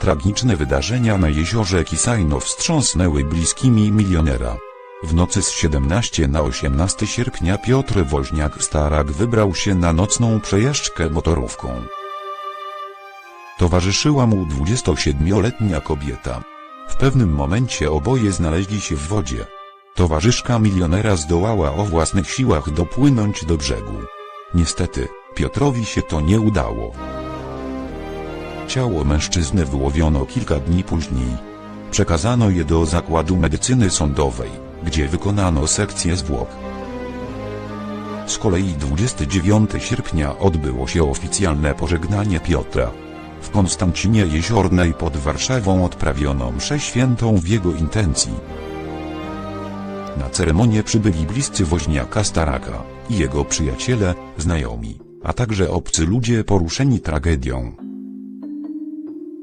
Tragiczne wydarzenia na jeziorze Kisajno wstrząsnęły bliskimi milionera. W nocy z 17 na 18 sierpnia Piotr Woźniak-Starak wybrał się na nocną przejażdżkę motorówką. Towarzyszyła mu 27-letnia kobieta. W pewnym momencie oboje znaleźli się w wodzie. Towarzyszka milionera zdołała o własnych siłach dopłynąć do brzegu. Niestety, Piotrowi się to nie udało. Ciało mężczyzny wyłowiono kilka dni później. Przekazano je do zakładu medycyny sądowej, gdzie wykonano sekcję zwłok. Z kolei 29 sierpnia odbyło się oficjalne pożegnanie Piotra. W Konstancinie Jeziornej pod Warszawą odprawiono mszę świętą w jego intencji. Na ceremonię przybyli bliscy woźniaka Staraka i jego przyjaciele, znajomi, a także obcy ludzie poruszeni tragedią.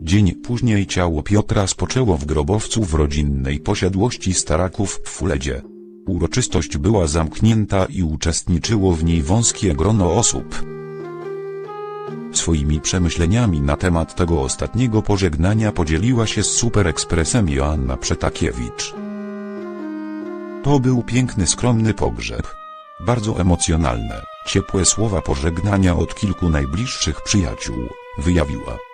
Dzień później ciało Piotra spoczęło w grobowcu w rodzinnej posiadłości Staraków w Fuledzie. Uroczystość była zamknięta i uczestniczyło w niej wąskie grono osób. Swoimi przemyśleniami na temat tego ostatniego pożegnania podzieliła się z Super Expressem Joanna Przetakiewicz. To był piękny, skromny pogrzeb. Bardzo emocjonalne, ciepłe słowa pożegnania od kilku najbliższych przyjaciół, wyjawiła.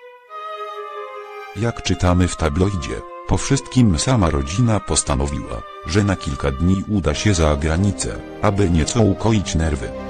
Jak czytamy w tabloidzie, po wszystkim sama rodzina postanowiła, że na kilka dni uda się za granicę, aby nieco ukoić nerwy.